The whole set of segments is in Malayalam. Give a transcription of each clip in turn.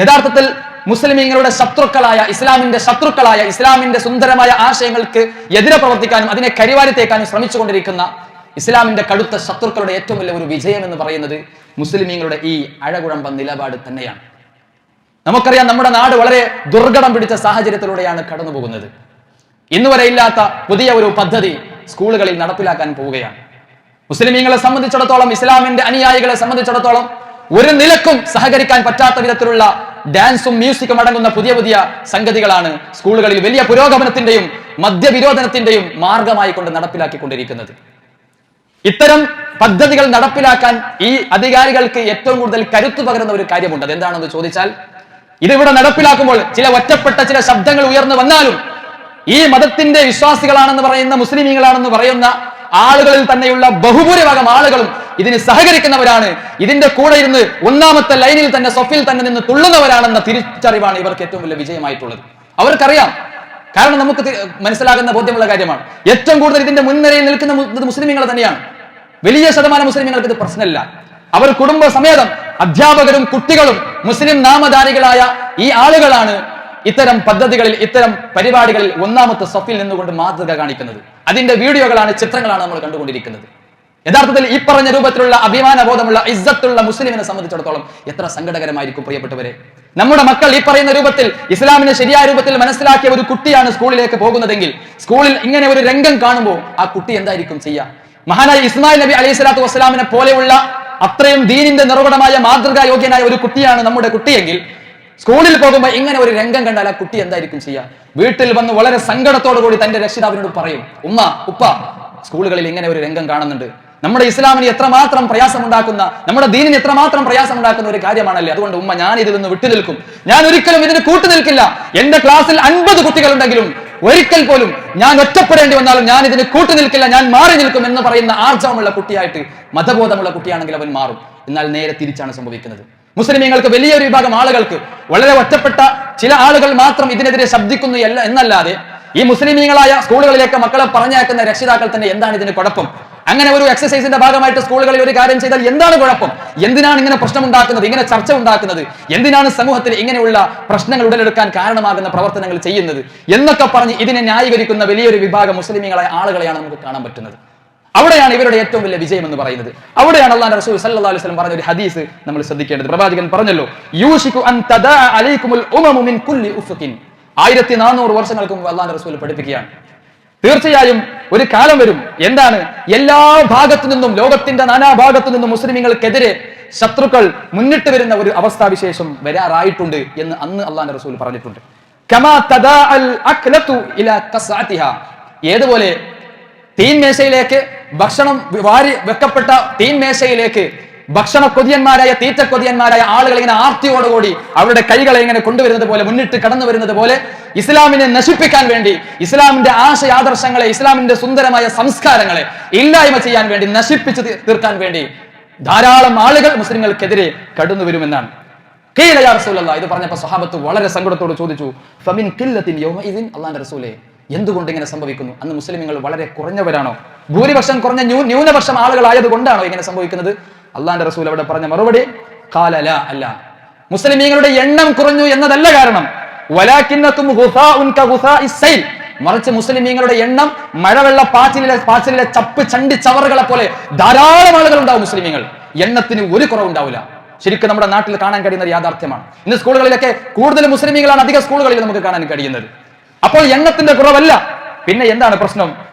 യഥാർത്ഥത്തിൽ മുസ്ലിമീങ്ങളുടെ ശത്രുക്കളായ ഇസ്ലാമിന്റെ ശത്രുക്കളായ ഇസ്ലാമിന്റെ സുന്ദരമായ ആശയങ്ങൾക്ക് എതിരെ പ്രവർത്തിക്കാനും അതിനെ കരിവാരിത്തേക്കാനും ശ്രമിച്ചുകൊണ്ടിരിക്കുന്ന ഇസ്ലാമിന്റെ കടുത്ത ശത്രുക്കളുടെ ഏറ്റവും വലിയ ഒരു വിജയം എന്ന് പറയുന്നത് മുസ്ലിമീങ്ങളുടെ ഈ അഴകുഴമ്പ നിലപാട് തന്നെയാണ്. നമുക്കറിയാം നമ്മുടെ നാട് വളരെ ദുർഘടം പിടിച്ച സാഹചര്യത്തിലൂടെയാണ് കടന്നു പോകുന്നത് ഇന്നുവരെ ഇല്ലാത്ത പുതിയ ഒരു പദ്ധതി സ്കൂളുകളിൽ നടപ്പിലാക്കാൻ പോവുകയാണ്. മുസ്ലിമീങ്ങളെ സംബന്ധിച്ചിടത്തോളം ഇസ്ലാമിന്റെ അനുയായികളെ സംബന്ധിച്ചിടത്തോളം ഒരു നിലക്കും സഹകരിക്കാൻ പറ്റാത്ത വിധത്തിലുള്ള ഡാൻസും മ്യൂസിക്കും അടങ്ങുന്ന പുതിയ പുതിയ സംഗതികളാണ് സ്കൂളുകളിൽ വലിയ പുരോഗമനത്തിന്റെയും മദ്യവിരോധനത്തിന്റെയും മാർഗമായി കൊണ്ട് നടപ്പിലാക്കിക്കൊണ്ടിരിക്കുന്നത്. ഇത്തരം പദ്ധതികൾ നടപ്പിലാക്കാൻ ഈ അധികാരികൾക്ക് ഏറ്റവും കൂടുതൽ കരുത്തു പകരുന്ന ഒരു കാര്യമുണ്ട്. അതെന്താണെന്ന് ചോദിച്ചാൽ ഇതിവിടെ നടപ്പിലാക്കുമ്പോൾ ചില ഒറ്റപ്പെട്ട ചില ശബ്ദങ്ങൾ ഉയർന്നു വന്നാലും ഈ മതത്തിന്റെ വിശ്വാസികളാണെന്ന് പറയുന്ന മുസ്ലിമീങ്ങളാണെന്ന് പറയുന്ന ആളുകളിൽ തന്നെയുള്ള ബഹുഭൂരിഭാഗം ആളുകളും ഇതിന് സഹകരിക്കുന്നവരാണ്. ഇതിന്റെ കൂടെ ഇരുന്ന് ഒന്നാമത്തെ ലൈനിൽ തന്നെ സൊഫിൽ തന്നെ നിന്ന് തുള്ളുന്നവരാണെന്ന തിരിച്ചറിവാണ് ഇവർക്ക് ഏറ്റവും വലിയ വിജയമായിട്ടുള്ളത്. അവർക്കറിയാം. കാരണം നമുക്ക് മനസ്സിലാകുന്ന ബോധ്യമുള്ള കാര്യമാണ്. ഏറ്റവും കൂടുതൽ ഇതിന്റെ മുൻനിരയിൽ നിൽക്കുന്ന മുസ്ലിമീങ്ങൾ തന്നെയാണ്. വലിയ ശതമാനം മുസ്ലിമീങ്ങൾക്ക് ഇത് പ്രശ്നമില്ല. അവർ കുടുംബ സമേതം അധ്യാപകരും കുട്ടികളും മുസ്ലിം നാമധാരികളായ ഈ ആളുകളാണ് ഇത്തരം പദ്ധതികളിൽ ഇത്തരം പരിപാടികളിൽ ഒന്നാമത്തെ സഫിൽ നിന്നുകൊണ്ട് മാതൃക കാണിക്കുന്നത്. അതിന്റെ വീഡിയോകളാണ് ചിത്രങ്ങളാണ് നമ്മൾ കണ്ടുകൊണ്ടിരിക്കുന്നത്. യഥാർത്ഥത്തിൽ ഈ പറഞ്ഞ രൂപത്തിലുള്ള അഭിമാനബോധമുള്ള ഇസ്സത്തുള്ള മുസ്ലിമിനെ സംബന്ധിച്ചിടത്തോളം എത്ര സങ്കടകരമായിരിക്കും പ്രിയപ്പെട്ടവരെ. നമ്മുടെ മക്കൾ ഈ പറയുന്ന രൂപത്തിൽ ഇസ്ലാമിനെ ശരിയായ രൂപത്തിൽ മനസ്സിലാക്കിയ ഒരു കുട്ടിയാണ് സ്കൂളിലേക്ക് പോകുന്നതെങ്കിൽ സ്കൂളിൽ ഇങ്ങനെ ഒരു രംഗം കാണുമ്പോൾ ആ കുട്ടി എന്തായിരിക്കും ചെയ്യുക മഹാനായ ഇസ്മായിൽ നബി അലൈഹി സ്വലാത്തു വസ്സലാമിനെ പോലെയുള്ള അത്രയും ദീനിന്റെ നിർവടമായ മാതൃകാ യോഗ്യനായ ഒരു കുട്ടിയാണ് നമ്മുടെ കുട്ടിയെങ്കിൽ സ്കൂളിൽ പോകുമ്പോൾ ഇങ്ങനെ ഒരു രംഗം കണ്ടാൽ ആ കുട്ടി എന്തായിരിക്കും ചെയ്യുക വീട്ടിൽ വന്ന് വളരെ സങ്കടത്തോടു കൂടി തന്റെ രക്ഷിതാവിനോട് പറയും ഉമ്മ ഉപ്പ സ്കൂളുകളിൽ ഇങ്ങനെ ഒരു രംഗം കാണുന്നുണ്ട്. നമ്മുടെ ഇസ്ലാമിന് എത്രമാത്രം പ്രയാസമുണ്ടാക്കുന്ന നമ്മുടെ ദീനിന് എത്രമാത്രം പ്രയാസമുണ്ടാക്കുന്ന ഒരു കാര്യമാണല്ലേ? അതുകൊണ്ട് ഉമ്മ ഞാൻ ഇതിൽ നിന്ന് വിട്ടുനിൽക്കും ഞാൻ ഒരിക്കലും ഇതിന് കൂട്ടു നിൽക്കില്ല. എന്റെ ക്ലാസ്സിൽ അൻപത് കുട്ടികളുണ്ടെങ്കിലും ഒരിക്കൽ പോലും ഞാൻ ഒറ്റപ്പെടേണ്ടി വന്നാലും ഞാൻ ഇതിന് കൂട്ടു നിൽക്കില്ല ഞാൻ മാറി നിൽക്കും എന്ന് പറയുന്ന ആർജവമുള്ള കുട്ടിയായിട്ട് മതബോധമുള്ള കുട്ടിയാണെങ്കിൽ അവൻ മാറും. എന്നാൽ നേരെ തിരിച്ചാണ് സംഭവിക്കുന്നത്. മുസ്ലിമീങ്ങൾക്ക് വലിയൊരു വിഭാഗം ആളുകൾക്ക് വളരെ ഒറ്റപ്പെട്ട ചില ആളുകൾ മാത്രം ഇതിനെതിരെ ശബ്ദിക്കുന്നു എന്നല്ലാതെ ഈ മുസ്ലിമീങ്ങളായ സ്കൂളുകളിലേക്ക് മക്കളെ പറഞ്ഞയക്കുന്ന രക്ഷിതാക്കൾ തന്നെ എന്താണ് ഇതിന് കുഴപ്പം? അങ്ങനെ ഒരു എക്സസൈസിന്റെ ഭാഗമായിട്ട് സ്കൂളുകളിൽ ഒരു കാര്യം ചെയ്താൽ എന്താണ് കുഴപ്പം? എന്തിനാണ് ഇങ്ങനെ പ്രശ്നം ഉണ്ടാക്കുന്നത് ഇങ്ങനെ ചർച്ച ഉണ്ടാക്കുന്നത്? എന്തിനാണ് സമൂഹത്തിൽ ഇങ്ങനെയുള്ള പ്രശ്നങ്ങൾ ഉടലെടുക്കാൻ കാരണമാകുന്ന പ്രവർത്തനങ്ങൾ ചെയ്യുന്നത്? എന്നൊക്കെ പറഞ്ഞ് ഇതിനെ ന്യായീകരിക്കുന്ന വലിയൊരു വിഭാഗം മുസ്ലിമീങ്ങളായ ആളുകളെയാണ് നമുക്ക് കാണാൻ പറ്റുന്നത്. അവിടെയാണ് ഇവരുടെ ഏറ്റവും വലിയ വിജയം എന്ന് പറയുന്നത്. അവിടെയാണ് അള്ളാഹ് റസൂൽ സല്ലല്ലാഹു അലൈഹി വസല്ലം പറഞ്ഞ ഒരു ഹദീസ് നമ്മൾ ശ്രദ്ധിക്കേണ്ടത്. പ്രവാചകൻ പറഞ്ഞല്ലോ യൂഷിക്കു അൻ തദാ അലൈക്കുമുൽ ഉമമു മിൻ കുല്ലി ഉഫ്ഖിൻ. ആയിരത്തി നാനൂറ് വർഷങ്ങൾക്ക് മുമ്പ് അള്ളാഹ് റസൂൽ പഠിപ്പിക്കുകയാണ്. തീർച്ചയായും ഒരു കാലം വരും. എന്താണ്? എല്ലാ ഭാഗത്തു നിന്നും ലോകത്തിന്റെ നാനാ ഭാഗത്തു നിന്നും മുസ്ലിമീങ്ങൾക്കെതിരെ ശത്രുക്കൾ മുന്നിട്ട് വരുന്ന ഒരു അവസ്ഥാവിശേഷം വരാറായിട്ടുണ്ട് എന്ന് അന്ന് അള്ളാഹ് റസൂൽ പറഞ്ഞിട്ടുണ്ട്. ഏതുപോലെ? തീൻമേശയിലേക്ക് ഭക്ഷണം വാരി വെക്കപ്പെട്ട തീൻമേശയിലേക്ക് ഭക്ഷണ കൊതിയന്മാരായ തീറ്റ കൊതിയന്മാരായ ആളുകൾ ഇങ്ങനെ ആർത്തിയോടുകൂടി അവരുടെ കൈകളെ ഇങ്ങനെ കൊണ്ടുവരുന്നത് പോലെ മുന്നിട്ട് കടന്നു വരുന്നത് പോലെ ഇസ്ലാമിനെ നശിപ്പിക്കാൻ വേണ്ടി ഇസ്ലാമിന്റെ ആശയാദർശങ്ങളെ ഇസ്ലാമിന്റെ സുന്ദരമായ സംസ്കാരങ്ങളെ ഇല്ലായ്മ ചെയ്യാൻ വേണ്ടി നശിപ്പിച്ച് തീർക്കാൻ വേണ്ടി ധാരാളം ആളുകൾ മുസ്ലിങ്ങൾക്കെതിരെ കടന്നു വരുമെന്നാണ്. "ഖീല യാ ഇത് പറഞ്ഞപ്പോൾ സ്വഹാബത്ത് വളരെ സങ്കടത്തോട് ചോദിച്ചു ഫമിൻ അല്ലാഹുവിന്റെ റസൂലേ എന്തുകൊണ്ട് ഇങ്ങനെ സംഭവിക്കുന്നു? അന്ന് മുസ്ലിമുകൾ വളരെ കുറഞ്ഞവരാണോ? ഭൂരിപക്ഷം കുറഞ്ഞ ന്യൂ ന്യൂനപക്ഷം ആളുകളായത് കൊണ്ടാണോ ഇങ്ങനെ സംഭവിക്കുന്നത്? അള്ളാന്റെ റസൂൽ അവിടെ പറഞ്ഞ മറുപടി കാലല അല്ല. മുസ്ലിമീങ്ങളുടെ എണ്ണം കുറഞ്ഞു എന്നതല്ല കാരണം. മറിച്ച് മുസ്ലിമീങ്ങളുടെ എണ്ണം മഴവെള്ള പാച്ചിലെ പാച്ചിലെ ചപ്പ് ചണ്ടി ചവറുകളെ പോലെ ധാരാളം ആളുകൾ ഉണ്ടാവും മുസ്ലിമീങ്ങൾ. എണ്ണത്തിന് ഒരു കുറവുണ്ടാവില്ല ശരിക്കും നമ്മുടെ നാട്ടിൽ കാണാൻ കഴിയുന്ന യാഥാർത്ഥ്യമാണ്. ഇന്ന് സ്കൂളുകളിലൊക്കെ കൂടുതൽ മുസ്ലിമീങ്ങളാണ് അധിക സ്കൂളുകളിൽ നമുക്ക് കാണാൻ കഴിയുന്നത്. അപ്പോൾ എണ്ണത്തിന്റെ കുറവല്ല. പിന്നെ എന്താണ് പ്രശ്നം?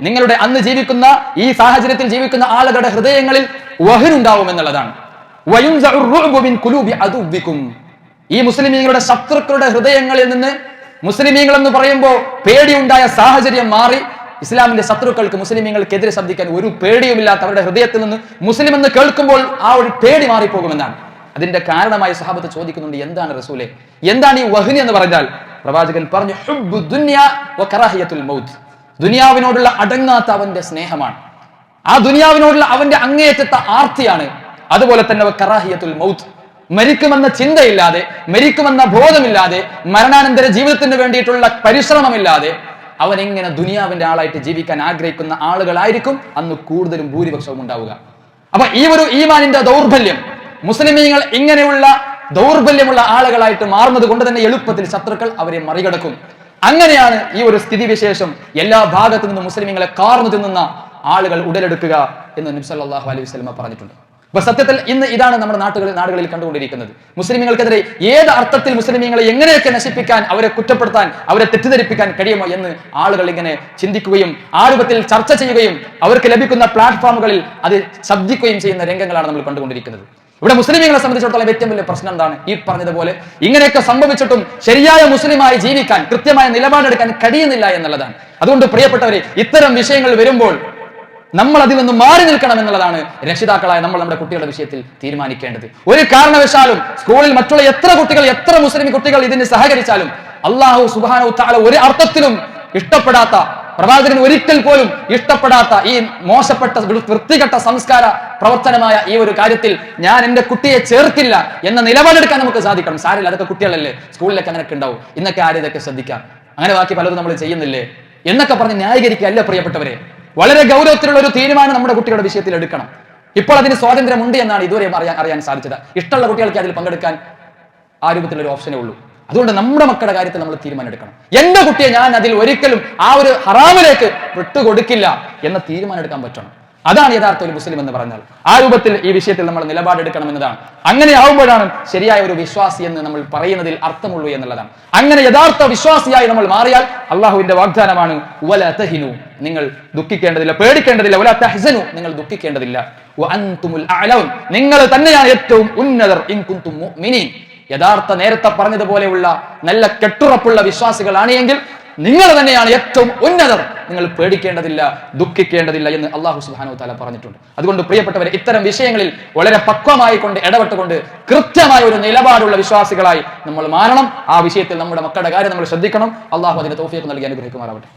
നിങ്ങളുടെ അന്ന് ജീവിക്കുന്ന ഈ സാഹചര്യത്തിൽ ജീവിക്കുന്ന ആളുകളുടെ ഹൃദയങ്ങളിൽ വഹിനുണ്ടാവും എന്നുള്ളതാണ്. ഈ മുസ്ലിമീങ്ങളുടെ ശത്രുക്കളുടെ ഹൃദയങ്ങളിൽ നിന്ന് മുസ്ലിമീങ്ങൾ എന്ന് പറയുമ്പോൾ പേടിയുണ്ടായ സാഹചര്യം മാറി. ഇസ്ലാമിന്റെ ശത്രുക്കൾക്ക് മുസ്ലിമീങ്ങൾക്കെതിരെ ശബ്ദിക്കാൻ ഒരു പേടിയുമില്ലാത്ത അവരുടെ ഹൃദയത്തിൽ നിന്ന് മുസ്ലിം എന്ന് കേൾക്കുമ്പോൾ ആ ഒരു പേടി മാറിപ്പോകുമെന്നാണ്. അതിന്റെ കാരണമായി സഹാബത്ത് ചോദിക്കുന്നുണ്ട് എന്താണ് റസൂലെ? എന്താണ് ഈ വഹിനി എന്ന് പറഞ്ഞാൽ? പ്രവാചകൻ പറഞ്ഞു ദുനിയാവിനോടുള്ള അടങ്ങാത്ത അവന്റെ സ്നേഹമാണ്. ആ ദുനിയാവിനോടുള്ള അവന്റെ അങ്ങേയറ്റത്തെ ആർത്തിയാണ്. അതുപോലെ തന്നെ കറാഹിയത്തുൽ മൗത്ത്. മരിക്കുമെന്ന ചിന്തയില്ലാതെ മരിക്കുമെന്ന ബോധമില്ലാതെ മരണാനന്തര ജീവിതത്തിന് വേണ്ടിയിട്ടുള്ള പരിശ്രമമില്ലാതെ അവൻ എങ്ങനെ ദുനിയാവിന്റെ ആളായിട്ട് ജീവിക്കാൻ ആഗ്രഹിക്കുന്ന ആളുകളായിരിക്കും? അന്ന് കൂടുതലും ഭൂരിപക്ഷവും ഉണ്ടാവുക. അപ്പൊ ഈ ഒരു ഈമാനിന്റെ ദൗർബല്യം മുസ്ലിമീങ്ങൾ ഇങ്ങനെയുള്ള ദൗർബല്യമുള്ള ആളുകളായിട്ട് മാറുന്നത് കൊണ്ട് തന്നെ എളുപ്പത്തിൽ ശത്രുക്കൾ അവരെ മറികടക്കും. അങ്ങനെയാണ് ഈ ഒരു സ്ഥിതിവിശേഷം എല്ലാ ഭാഗത്തു നിന്നും മുസ്ലിമീങ്ങളെ കാർന്നു തിന്നുന്ന ആളുകൾ ഉടലെടുക്കുക എന്ന് നബി സല്ലല്ലാഹു അലൈഹി വസല്ലമ പറഞ്ഞിട്ടുണ്ട്. അപ്പൊ സത്യത്തിൽ ഇന്ന് ഇതാണ് നമ്മുടെ നാട്ടുകളിൽ നാടുകളിൽ കണ്ടുകൊണ്ടിരിക്കുന്നത്. മുസ്ലിമീങ്ങൾക്കെതിരെ ഏത് അർത്ഥത്തിൽ മുസ്ലിമീങ്ങളെ എങ്ങനെയൊക്കെ നശിപ്പിക്കാൻ അവരെ കുറ്റപ്പെടുത്താൻ അവരെ തെറ്റിദ്ധരിപ്പിക്കാൻ കഴിയുമോ എന്ന് ആളുകൾ ഇങ്ങനെ ചിന്തിക്കുകയും ആ രൂപത്തിൽ ചർച്ച ചെയ്യുകയും അവർക്ക് ലഭിക്കുന്ന പ്ലാറ്റ്ഫോമുകളിൽ അത് ശബ്ദിക്കുകയും ചെയ്യുന്ന രംഗങ്ങളാണ് നമ്മൾ കണ്ടുകൊണ്ടിരിക്കുന്നത്. ഇവിടെ മുസ്ലിമീങ്ങളെ സംബന്ധിച്ചിടത്തോളം ഏറ്റവും വലിയ പ്രശ്നം എന്താണ്? ഈ പറഞ്ഞതുപോലെ ഇങ്ങനെയൊക്കെ സംഭവിച്ചിട്ടും ശരിയായ മുസ്ലിമായി ജീവിക്കാൻ കൃത്യമായ നിലപാടെടുക്കാൻ കഴിയുന്നില്ല എന്നുള്ളതാണ്. അതുകൊണ്ട് പ്രിയപ്പെട്ടവരെ ഇത്തരം വിഷയങ്ങൾ വരുമ്പോൾ നമ്മൾ അതിൽ നിന്ന് മാറി നിൽക്കണം എന്നുള്ളതാണ് രക്ഷിതാക്കളായ നമ്മൾ നമ്മുടെ കുട്ടികളുടെ വിഷയത്തിൽ തീരുമാനിക്കേണ്ടത്. ഒരു കാരണവശാലും സ്കൂളിൽ മറ്റുള്ള എത്ര കുട്ടികൾ എത്ര മുസ്ലിം കുട്ടികൾ ഇതിന് സഹകരിച്ചാലും അള്ളാഹു സുബാനു ഒരു അർത്ഥത്തിലും ഇഷ്ടപ്പെടാത്ത പ്രവാചകൻ ഒരിക്കൽ പോലും ഇഷ്ടപ്പെടാത്ത ഈ മോശപ്പെട്ട വൃത്തികെട്ട സംസ്കാര പ്രവർത്തനമായ ഈ ഒരു കാര്യത്തിൽ ഞാൻ എന്റെ കുട്ടിയെ ചേർക്കില്ല എന്ന നിലപാടെടുക്കാൻ നമുക്ക് സാധിക്കണം. സാരില്ല അതൊക്കെ കുട്ടികളല്ലേ? സ്കൂളിലൊക്കെ അങ്ങനെയൊക്കെ ഉണ്ടാവും. ഇന്നൊക്കെ ആരും ഇതൊക്കെ ശ്രദ്ധിക്കാം. അങ്ങനെ ബാക്കി പലതും നമ്മൾ ചെയ്യുന്നില്ലേ? എന്നൊക്കെ പറഞ്ഞ് ന്യായീകരിക്കല്ല പ്രിയപ്പെട്ടവരെ. വളരെ ഗൗരവത്തിലുള്ള ഒരു തീരുമാനം നമ്മുടെ കുട്ടികളുടെ വിഷയത്തിൽ എടുക്കണം. ഇപ്പോൾ അതിന് സ്വാതന്ത്ര്യമുണ്ട് എന്നാണ് ഇതുവരെ അറിയാൻ അറിയാൻ സാധിച്ചത്. ഇഷ്ടമുള്ള കുട്ടികൾക്ക് അതിൽ പങ്കെടുക്കാൻ ആ ഒരു ഓപ്ഷനേ ഉള്ളൂ. അതുകൊണ്ട് നമ്മുടെ മക്കളുടെ കാര്യത്തിൽ നമ്മൾ തീരുമാനം എടുക്കണം എന്റെ കുട്ടിയെ ഞാൻ അതിൽ ഒരിക്കലും ആ ഒരു ഹറാമിലേക്ക് വിട്ടുകൊടുക്കില്ല എന്ന തീരുമാനം എടുക്കാൻ പറ്റണം. അതാണ് യഥാർത്ഥ ഒരു മുസ്ലിം എന്ന് പറഞ്ഞാൽ. ആ രൂപത്തിൽ ഈ വിഷയത്തിൽ നമ്മൾ നിലപാടെടുക്കണം എന്നതാണ് അങ്ങനെ ആവുമ്പോഴാണ് ശരിയായ ഒരു വിശ്വാസി എന്ന് നമ്മൾ പറയുന്നതിൽ അർത്ഥമുള്ളൂ എന്നുള്ളതാണ്. അങ്ങനെ യഥാർത്ഥ വിശ്വാസിയായി നമ്മൾ മാറിയാൽ അള്ളാഹുവിന്റെ വാഗ്ദാനമാണ് വല തഹിനു നിങ്ങൾ ദുഃഖിക്കേണ്ടതില്ല പേടിക്കേണ്ടതില്ല ഉല തഹസനു നിങ്ങൾ ദുഃഖിക്കേണ്ടതില്ല. നിങ്ങൾ തന്നെയാണ് ഏറ്റവും ഉന്നതർ യഥാർത്ഥ നേരത്തെ പറഞ്ഞതുപോലെയുള്ള നല്ല കെട്ടുറപ്പുള്ള വിശ്വാസികളാണ് എങ്കിൽ നിങ്ങൾ തന്നെയാണ് ഏറ്റവും ഉന്നതർ. നിങ്ങൾ പേടിക്കേണ്ടതില്ല ദുഃഖിക്കേണ്ടതില്ല എന്ന് അള്ളാഹു സുബാനു താല പറഞ്ഞിട്ടുണ്ട്. അതുകൊണ്ട് പ്രിയപ്പെട്ടവരെ ഇത്തരം വിഷയങ്ങളിൽ വളരെ പക്വമായി കൊണ്ട് ഇടപെട്ടുകൊണ്ട് കൃത്യമായ ഒരു നിലപാടുള്ള വിശ്വാസികളായി നമ്മൾ മാറണം. ആ വിഷയത്തിൽ നമ്മുടെ മക്കളുടെ കാര്യം നമ്മൾ ശ്രദ്ധിക്കണം. അള്ളാഹു അതിന് തോഫിയൊക്കെ നൽകി അനുഗ്രഹിക്കുമാറാവട്ടെ.